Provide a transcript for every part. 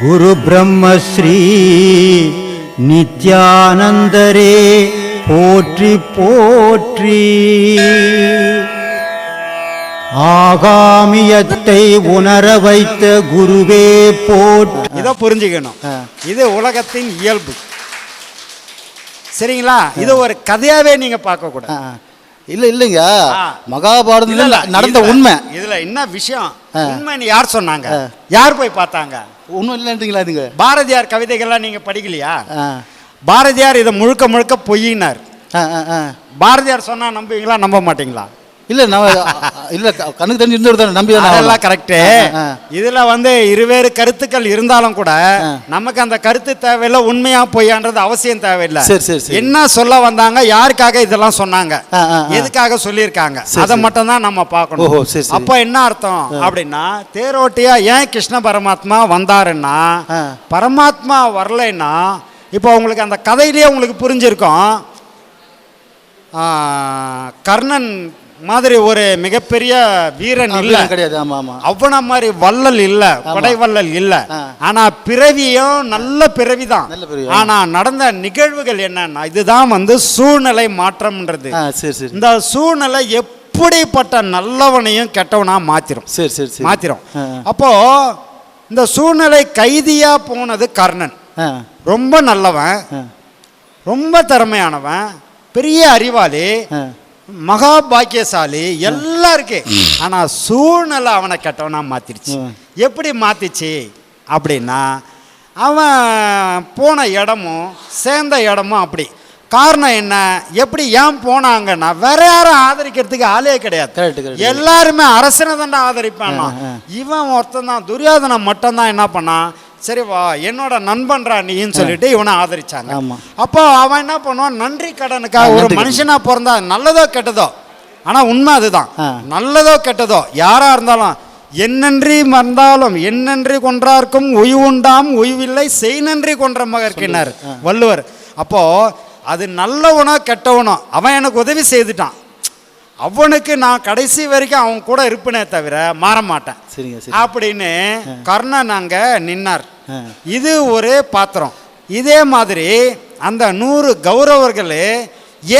குரு பிரம்மஸ்ரீ நித்யானந்தரே போற்றி போற்றி. ஆகாமியத்தை உணர வைத்த குருவே போற்றி இதை புரிஞ்சுக்கணும். இது உலகத்தின் இயல்பு. சரிங்களா? இது ஒரு கதையாவே நீங்க பார்க்க கூடாது இல்ல இல்லைங்க. மகாபாரதம் நடந்த உண்மை. இதுல என்ன விஷயம்? உண்மைன்னு யார் சொன்னாங்க? யார் போய் பார்த்தாங்க? உண்மை இல்லைன்றீங்களா இதுங்க பாரதியார் கவிதைகள்லாம் நீங்க படிக்கலையா. பாரதியார் இதை முழுக்க முழுக்க பொய்யினார். பாரதியார் சொன்னா நம்புவீங்களா நம்ப மாட்டீங்களா இல்ல நான் இல்ல கண்ணுக்கு தெரிஞ்சு இருந்தவர் நம்பி தான் அதெல்லாம் கரெக்டு. இதுல வந்து இருவேறு கருத்துக்கள் இருந்தாலும் கூட நமக்கு அந்த கருத்து தேவையில்லை உண்மையா பொய்யான்றது அவசியம் தேவையில்லை சரி, சரி. என்ன சொல்ல வந்தாங்க யாருக்காக இதெல்லாம் சொன்னாங்க. எதுக்காக சொல்லியிருக்காங்க அதை. மட்டும் தான் நம்ம பார்க்கணும். அப்ப என்ன அர்த்தம் அப்படின்னா தேரோட்டியா ஏன் கிருஷ்ண பரமாத்மா வந்தாருன்னா. பரமாத்மா வரலைன்னா இப்போ உங்களுக்கு அந்த கதையிலேயே உங்களுக்கு புரிஞ்சிருக்கும் கர்ணன் மாதிரி ஒரு மிகப்பெரிய வீரன் இல்லை. கிடையாது. ஆமா ஆமா. அவன மாதிரி வள்ளல் இல்ல கொடை வள்ளல் இல்ல. ஆனா பிறவியும் நல்ல பிறவிதான். ஆனா நடந்த நிகழ்வுகள் என்னன்னா இதுதான் வந்து சூழ்நிலை மாற்றம்ன்றது. ஆ சரி சரி. இந்த சூழ்நிலை எப்படிப்பட்ட நல்லவனையும் கெட்டவனா மாத்திரும். சரி சரி மாத்திரும். அப்போ இந்த சூழ்நிலை கைதியா போனது கர்ணன். ரொம்ப நல்லவன். ரொம்ப திறமையானவன். பெரிய அறிவாளி. மகா பாக்கியசாலி எல்லாம் இருக்கு. ஆனா சூழ்நிலை அவனை கெட்டவனா மாத்திருச்சு. ம். எப்படி மாத்திச்சு? அப்படின்னா அவன் போன இடமும் சேர்ந்த இடமும் அப்படி. காரணம் என்ன? எப்படி ஏன் போனாங்கன்னா வேற யாரும் ஆதரிக்கிறதுக்கு ஆளே கிடையாது. எல்லாருமே அரசனை தாண்டா ஆதரிப்பானா. இவன் ஒருத்தன் தான் துரியோதனன் மட்டும்தான் என்ன பண்ணான்? சரி வா என்னோட நண்பன்றா நீன்னு சொல்லிட்டு இவனை ஆதரிச்சாங்க. அப்போ அவன் என்ன பண்ணுவான்? நன்றி கடனுக்காக ஒரு நன்றி கடன். மனுஷனா பிறந்தா நல்லதோ கெட்டதோ? ஆனா உண்மை அதுதான். நல்லதோ கெட்டதோ? யாரா இருந்தாலும் என்னன்றி மறந்தாலும் என்னன்றி கொன்றார்க்கும் உய்வுண்டாம் உய்வில்லை செய் நன்றி கொன்ற மகர்க்கினார் வள்ளுவர். அப்போ அது நல்லவனோ கெட்டவனோ அவன் எனக்கு உதவி செய்துட்டான். அவனுக்கு நான் கடைசி வரைக்கும் அவன் கூட இருப்பேனே தவிர மாற மாட்டேன் சரிங்க. சரி அப்படின்னு கர்ணன் அங்க நின்னார். இது ஒரு பாத்திரம். இதே மாதிரி அந்த நூறு கௌரவர்கள்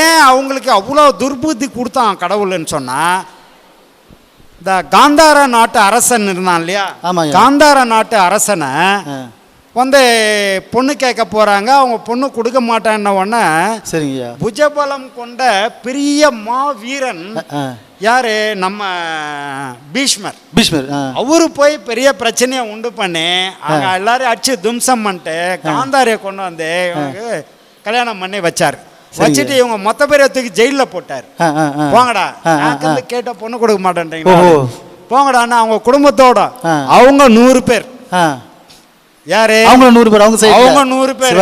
ஏன் அவங்களுக்கு அவ்வளோ துர்புத்தி கொடுத்தான் கடவுள்னு சொன்னா இந்த காந்தார நாட்டு அரசன் இருந்தான் இல்லையா. காந்தார நாட்டு அரசனை வந்து பொண்ணு கேட்க போறாங்க. அவங்க பொண்ணு கொடுக்க மாட்டேன்ன உடனே சரிங்கய்யா புஜபலம் கொண்ட பெரிய மா வீரன் ஆ, யாரு? நம்ம பீஷ்மர். பீஷ்மர் அவரு போய் பெரிய பிரச்சனையை உண்டு பண்ணி அங்க எல்லாரும் அடிச்சு தும்சம் பண்ணிட்டு காந்தாரியை கொண்டு வந்து இவனுக்கு கல்யாணம் பண்ணி வச்சார். வச்சுட்டு இவங்க மொத்த பேரை தூக்கி ஜெயிலில் போட்டார். போங்கடா. கேட்ட பொண்ணு கொடுக்க மாட்டேன்றீங்களா ஓஹோ. போங்கடான்னு அவங்க குடும்பத்தோட. அவங்க நூறு பேர். யாரு அவங்க நூறு பேர் அவங்க அவங்க நூறு பேர்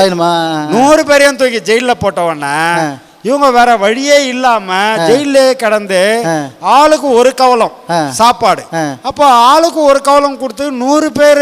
நூறு பேரையும் தூக்கி ஜெயில்ல போட்ட உடனே ஆ. இவங்க வேற வழியே இல்லாம ஜெயிலே கடந்து. ஆளுக்கு ஒரு கவலம். சாப்பாடு. அப்போ ஆளுக்கு ஒரு கவலம் கொடுத்து நூறு பேர்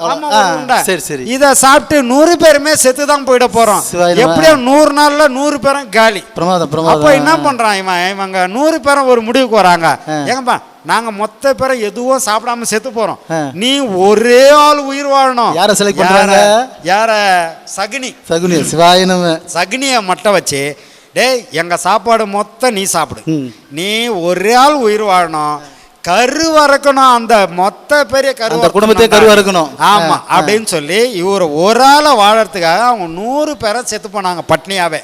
ஒரு உண்டை. சரி, சரி. இத சாப்பிட்டு நூறு பேருமே செத்து தான் போயிட போறோம் சிவாயினமா. எப்படியோ நூறு நாள்ல நூறு பேரும் காலி பிரமாதம் அப்போ பிரமாதம் என்ன பண்றான் இவன் இவங்க நூறு பேரும் ஒரு முடிவுக்கு வராங்க. ஏங்கப்பா நாங்க மொத்த பேரும் எதுவும் சாப்பிடாம செத்து போறோம். நீ ஒரே ஆள் உயிர் வாழணும். யாரை யார- பண்றாங்க? யார? சகுனி. சகுனி சிவாயினமே. சகுனியை மட்டும் வச்சு டேய் எங்க சாப்பாடு மொத்தம் நீ சாப்பிடு. நீ ஒரே ஆள் உயிர் வாழணும். கரு வறக்கணும் அந்த மொத்த பெரிய கரு அந்த குடும்பத்தையே கருவா இருக்கணும். ஆமா. அப்படின்னு சொல்லி இவர் ஒரு ஆளை வாழறதுக்காக அவங்க நூறு பேரை செத்து போனாங்க பட்னியாவே.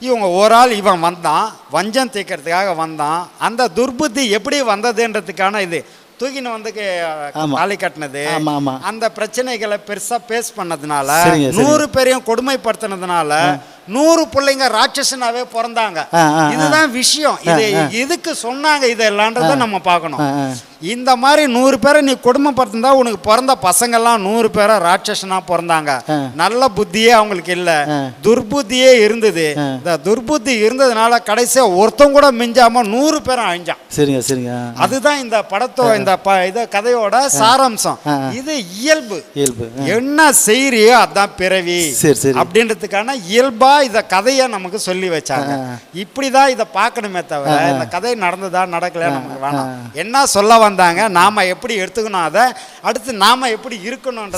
இவங்க ஒரு ஆள் இவன் வந்தான் வஞ்சம் தீர்க்கறதுக்காக வந்தான் அந்த துர்புத்தி எப்படி வந்ததுன்றதுக்கான இது தூக்கின்னு வந்து. தாலி கட்டினது. அந்த பிரச்சனைகளை பெருசா பேஸ் பண்ணதுனால. நூறு பேரையும் கொடுமைப்படுத்தினதுனால நூறு பிள்ளைங்க ராட்சசனாவே பிறந்தாங்க. இதுதான் விஷயம். இது இதுக்கு சொன்னாங்க இதெல்லான்றத நம்ம பார்க்கணும். இந்த மாதிரி நூறு பேரை நீ குடும்பப்படுத்திருந்தா உனக்கு பிறந்த பசங்கெல்லாம் நூறு பேரை ராட்சசனா பிறந்தாங்க. நல்ல புத்தியே அவங்களுக்கு இல்ல. துர்புத்தியே இருந்தது. இந்த துர்புத்தி இருந்ததுனால கடைசியா ஒருத்தன் கூட மிஞ்சாம நூறு பேரும் அழிஞ்சான் சரிங்க சரிங்க. அதுதான் இந்த படத்தோ இந்த இத கதையோட சாராம்சம். இது இயல்பு இயல்பு. என்ன செய்யறியோ அதான் பிறவி. அப்படின்றதுக்கான இயல்பா இத கதையை நமக்கு சொல்லி வச்சாங்க. இப்படிதான் இத பார்க்கணுமே தவிர. இந்த கதை நடந்ததா நடக்கல நமக்கு வேணாம். என்ன சொல்ல வந்தாங்க. நாம எப்படி எடுத்துக்கணும் அதை? அடுத்து நாம எப்படி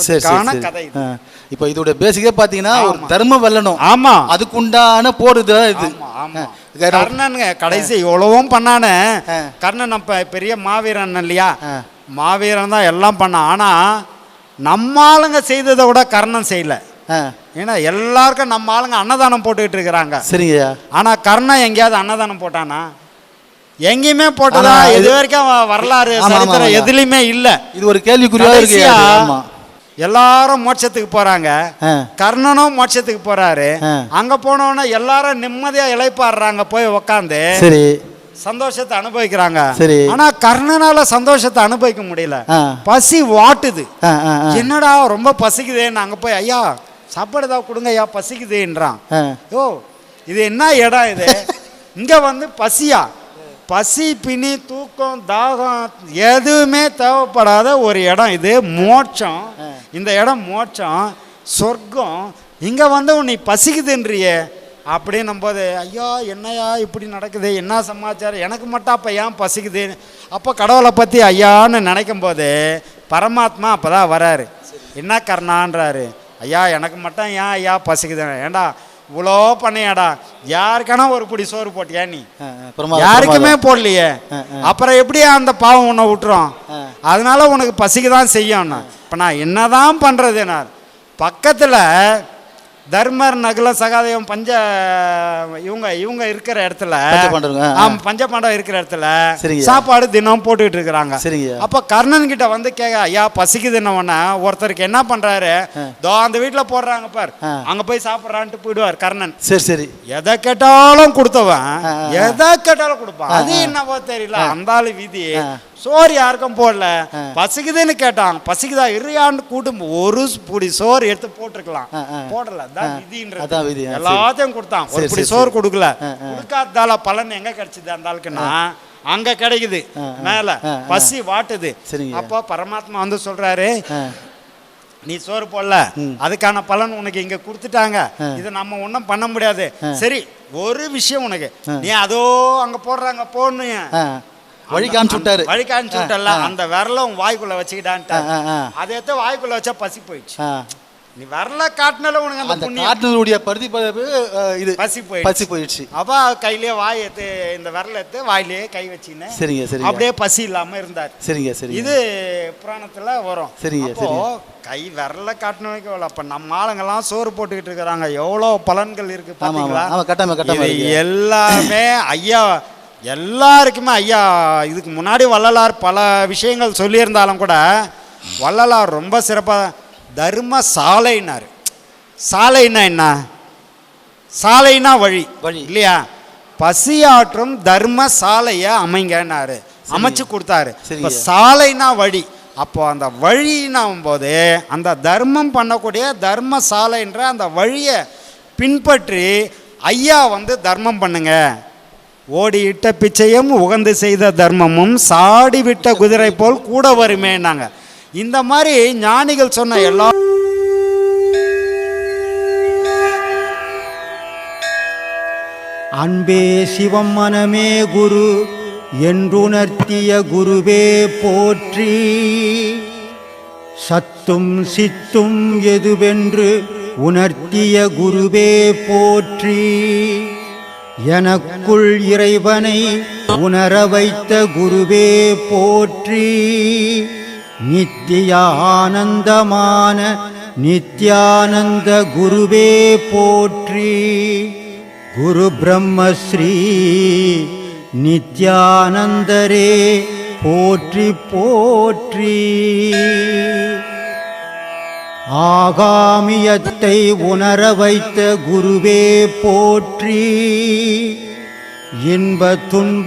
சரி கதை இது. இப்போ இதோட பேசிக்கே பார்த்தீங்கன்னா ஒரு ஆமா. தர்மம் வெல்லணும். ஆமா. அதுக்குண்டான போடுது இது. ஆமா, ஆமா. ஆ. கர்ணனுங்க கடைசி எவ்வளவும் பண்ணானே. கர்ணன் அப்ப பெரிய மாவீரன் இல்லையா. மாவீரன் தான் எல்லாம் பண்ணான். ஆனா நம்ம ஆளுங்க செய்ததை விட கர்ணன் செய்யல. ஏன்னா எல்லாருக்கும் நம்ம ஆளுங்க அன்னதானம் போட்டுக்கிட்டு இருக்கிறாங்க. சரிங்கய்யா. ஆனா கர்ணன் எங்கேயாவது அன்னதானம் போட்டானா? எங்கேயுமே போட்டதா இது வரைக்கும் வரலாறு சரித்திரம். எதுலையுமே இல்ல இது ஒரு கேள்விக்குறியா இருக்கு எல்லாரும் மோட்சத்துக்கு போறாங்க. கர்ணனும் மோட்சத்துக்கு போறாரு. அங்க போனோன்னா எல்லாரும் நிம்மதியா இளைப்பாடுறாங்க போய் உக்காந்து சரி சந்தோஷத்தை அனுபவிக்கிறாங்க சரி. ஆனா கர்ணனால சந்தோஷத்தை அனுபவிக்க முடியல. பசி வாட்டுது. என்னடா ரொம்ப பசிக்குதேன்னு அங்க போய் ஐயா சாப்பாடு ஏதாவது கொடுங்க ஐயா பசிக்குதேன்றான். ஓ இது என்ன இடம் இது இங்க வந்து பசியா பசி பிணி தூக்கம் தாகம் எதுவுமே தேவைப்படாத ஒரு இடம் இது. மோட்சம். இந்த இடம் மோட்சம். சொர்க்கம். இங்க வந்து உன்னை பசிக்குதுன்றியே. அப்படின்னும் போது ஐயா என்னையா இப்படி நடக்குது? என்ன சமாச்சாரம்? எனக்கு மட்டும் அப்போ ஏன் பசிக்குது? அப்போ கடவுளை பற்றி ஐயான்னு நினைக்கும் போது பரமாத்மா அப்போ தான் வராரு. என்ன கர்ணான்றாரு? ஐயா எனக்கு மட்டும் ஏன் ஐயா பசிக்குது? ஏண்டா இவ்வளோ பண்ணியாடா யாருக்கான ஒரு பிடி சோறு போட்டியா நீ யாருக்குமே. போடலையே. அப்புறம் எப்படி அந்த பாவம் உன்னை விட்டுரும் ஆ. அதனால உனக்கு பசிக்கு தான் செய்யும்னா இப்போ நான் என்னதான் பண்றது நான் பக்கத்தில் தர்மர் நகுல சகாதேவம் பஞ்ச இவங்க இவங்க இருக்கிற இடத்துல. ஆமா பஞ்சபாண்டவம் இருக்கிற இடத்துல. சாப்பாடு தினம் போட்டுக்கிட்டு இருக்கிறாங்க. அப்ப கர்ணன் கிட்ட வந்து கேட்க ஐயா பசிக்குதுன்ன உடனே ஒருத்தருக்கு என்ன பண்றாரு தோ அந்த வீட்டுல போடுறாங்க பார். அங்க போய் சாப்பிட்றான்ட்டு போயிடுவார் கர்ணன் சரி சரி எதை கேட்டாலும் கொடுத்தவன். எதை கேட்டாலும் கொடுப்பான் அது. என்னவோ தெரியல அந்த ஆளு விதி. சோறு யாருக்கும் போடல. பசிக்குதுன்னு கேட்டான் பசிக்குதா இருயான்னு கூட்டும் ஒரு புடி சோறு எடுத்து போட்டிருக்கலாம். போடல அதான் விதி. எல்லாத்தையும் கொடுத்தான் ஒரு சரி, புடி சரி, சோறு. கொடுக்கல. கொடுக்காததால பலன் எங்க கிடைச்சது அந்த ஆளுக்குன்னா அங்க கிடைக்குது. மேல. பசி வாட்டுது. அப்போ பரமாத்மா வந்து சொல்றாரு நீ சோறு போடல. அதுக்கான பலன் உனக்கு இங்க கொடுத்துட்டாங்க. இதை நம்ம ஒன்றும் பண்ண முடியாது. சரி ஒரு விஷயம் உனக்கு. நீ அதோ அங்க போடுறாங்க போன்னு வழி காமிச்சு விட்டாரு வழி காமிச்சு விட்டல ஆ, ஆ. அந்த விரல உன் வாய்க்குள்ள வச்சுக்கிட்டான்ட்டு. அதை எடுத்து வாய்க்குள்ள வச்சா பசி போயிடுச்சு. நீ விரல காட்டினால உனக்கு அந்த அந்த புண்ணியம். காட்டினுடைய பிரதிபலிப்பு ஆ, இது பசி போயிடுச்சு பசி போயிடுச்சு அப்ப கையிலேயே வாய் எடுத்து இந்த விரல எடுத்து வாயிலேயே கை வச்சுன்னு சரிங்க சரிங்க. அப்படியே பசி இல்லாம இருந்தார். சரிங்க சரிங்க. இது புராணத்துல வரும். சரிங்க, அப்போ கை விரல காட்டினவைக்கு எவ்வளோ அப்ப நம்ம ஆளுங்கெல்லாம் சோறு போட்டுக்கிட்டு இருக்கிறாங்க. எவ்வளோ பலன்கள் இருக்கு ஆமா ஆமா. பாத்தீங்களா? ஆமா கட்டாம கட்டாம இது இருக்கு. எல்லாமே ஐயா எல்லாருக்குமே ஐயா இதுக்கு முன்னாடி வள்ளலார் பல விஷயங்கள் சொல்லியிருந்தாலும் கூட வள்ளலார் ரொம்ப சிறப்பாக தர்ம சாலைனார் சாலைன்னா என்ன? சாலைனா வழி. வழி. இல்லையா? பசியாற்றும் தர்ம சாலையை அமைங்கன்னாரு. அமைச்சு கொடுத்தாரு. இப்போ சாலைனா வழி. அப்போ அந்த வழின்னும் போது அந்த தர்மம் பண்ணக்கூடிய தர்ம சாலைன்ற அந்த வழியை பின்பற்றி ஐயா வந்து தர்மம் பண்ணுங்க. ஓடி இட்ட பிச்சையும் உகந்து செய்த தர்மமும் சாடி விட்ட குதிரை போல் கூட வருமேன்னாங்க. இந்த மாதிரி ஞானிகள் சொன்ன எல்லா அன்பே சிவம் மனமே குரு என்றுணர்த்திய குருவே போற்றி. சத்தும் சித்தும் எதுவென்று உணர்த்திய குருவே போற்றி. எனக்குள் இறைவனை உணர வைத்த குருவே போற்றி. நித்தியானந்தமான நித்யானந்த குருவே போற்றி. குரு பிரம்மஸ்ரீ நித்யானந்தரே போற்றி போற்றி. ஆகாமியத்தை உணர வைத்த குருவே போற்றி. இன்ப துன்பம்